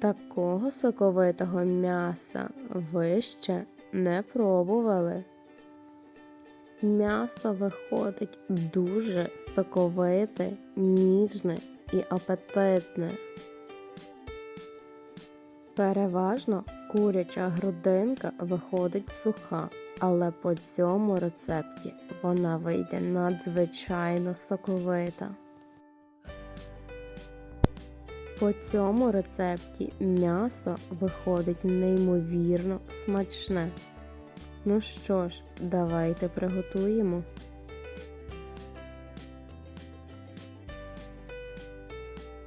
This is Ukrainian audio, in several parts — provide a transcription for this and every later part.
Такого соковитого м'яса ви ще не пробували. М'ясо виходить дуже соковите, ніжне і апетитне. Переважно куряча грудинка виходить суха, але по цьому рецепті вона вийде надзвичайно соковита. По цьому рецепті м'ясо виходить неймовірно смачне. Ну що ж, давайте приготуємо.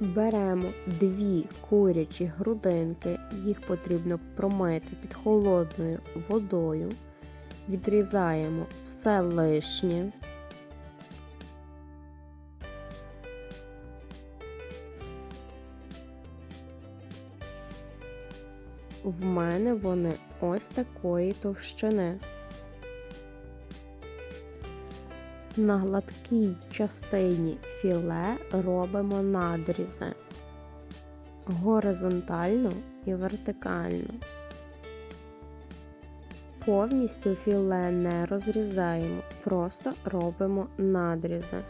Беремо дві курячі грудинки, їх потрібно промити під холодною водою, відрізаємо все лишнє. В мене вони ось такої товщини. На гладкій частині філе робимо надрізи горизонтально і вертикально. Повністю філе не розрізаємо, просто робимо надрізи.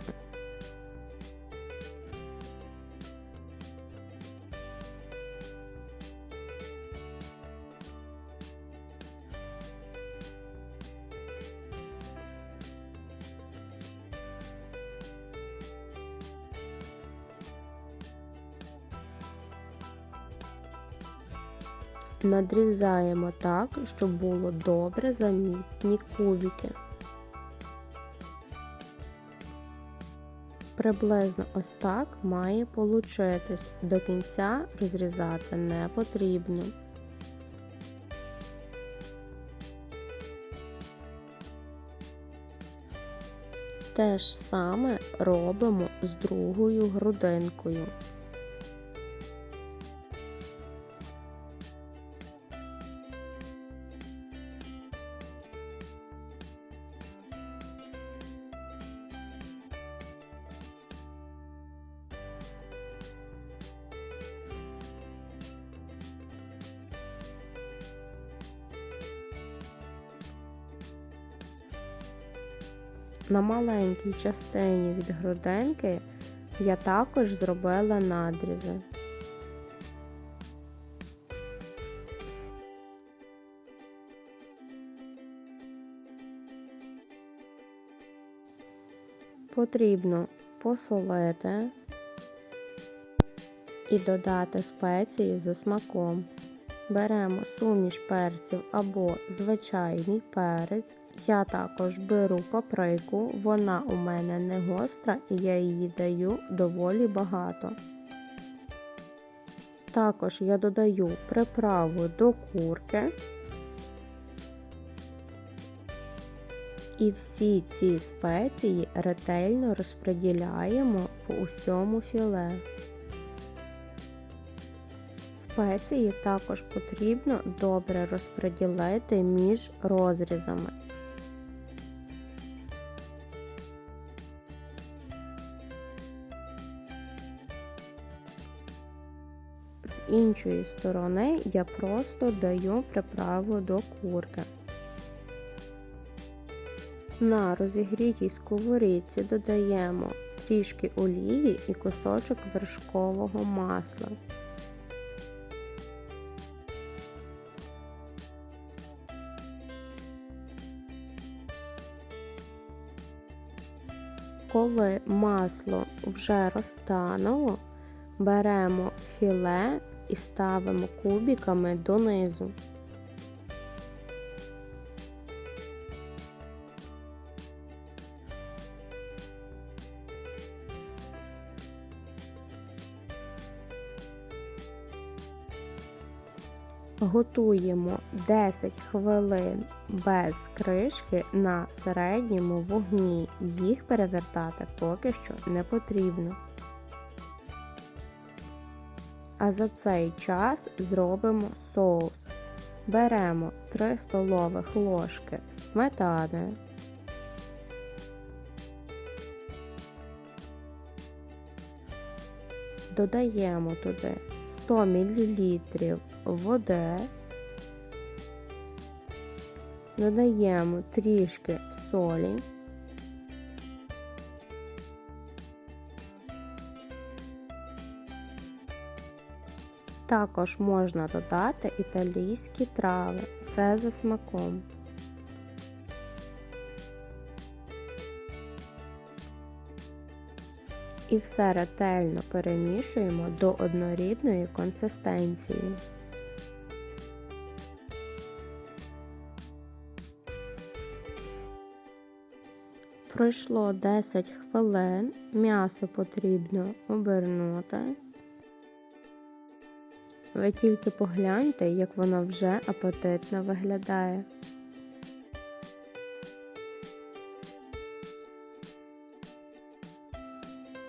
Надрізаємо так, щоб було добре замітні кубики. Приблизно ось так має получитись. До кінця розрізати не потрібно. Те ж саме робимо з другою грудинкою. На маленькій частині від грудинки я також зробила надрізи. Потрібно посолити і додати спеції за смаком. Беремо суміш перців або звичайний перець. Я також беру паприку, вона у мене не гостра і я її даю доволі багато. Також я додаю приправу до курки. І всі ці спеції ретельно розподіляємо по усьому філе. Спеції також потрібно добре розподілити між розрізами. Іншої сторони я просто даю приправу до курки. На розігрітій сковорідці додаємо трішки олії і кусочок вершкового масла. Коли масло вже розтануло, беремо філе і ставимо кубиками донизу. Готуємо 10 хвилин без кришки на середньому вогні. Їх перевертати поки що не потрібно. А за цей час зробимо соус. Беремо 3 столових ложки сметани. Додаємо туди 100 100 мл води. Додаємо трішки солі. Також можна додати італійські трави. Це за смаком. І все ретельно перемішуємо до однорідної консистенції. Пройшло 10 хвилин, м'ясо потрібно обернути. Ви тільки погляньте, як воно вже апетитно виглядає.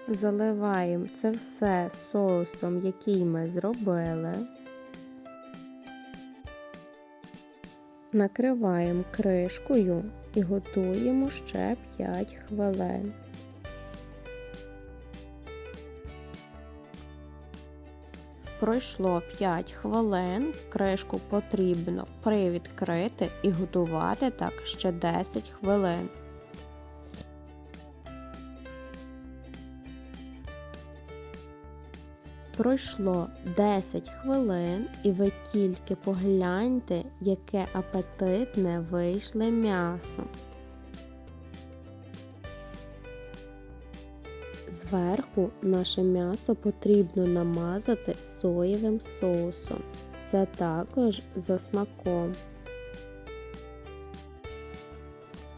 Заливаємо це все соусом, який ми зробили. Накриваємо кришкою і готуємо ще 5 хвилин. Пройшло 5 хвилин, кришку потрібно привідкрити і готувати так ще 10 хвилин. Пройшло 10 хвилин, і ви тільки погляньте, яке апетитне вийшле м'ясо. Зверху наше м'ясо потрібно намазати соєвим соусом. Це також за смаком.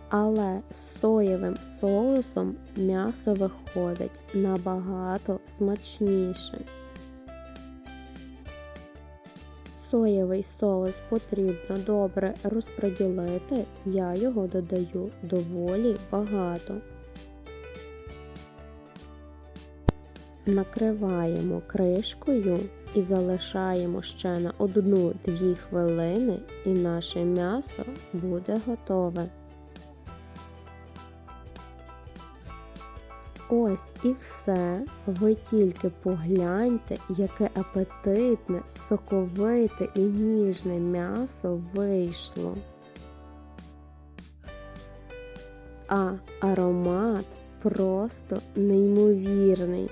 Але з соєвим соусом м'ясо виходить набагато смачніше. Соєвий соус потрібно добре розподілити, я його додаю доволі багато. Накриваємо кришкою і залишаємо ще на 1-2 хвилини, і наше м'ясо буде готове. Ось і все. Ви тільки погляньте, яке апетитне, соковите і ніжне м'ясо вийшло. А аромат просто неймовірний.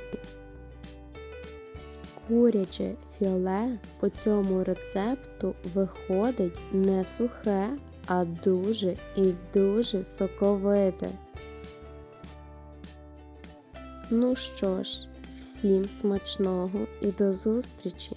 Куряче філе по цьому рецепту виходить не сухе, а дуже і дуже соковите. Ну що ж, всім смачного і до зустрічі!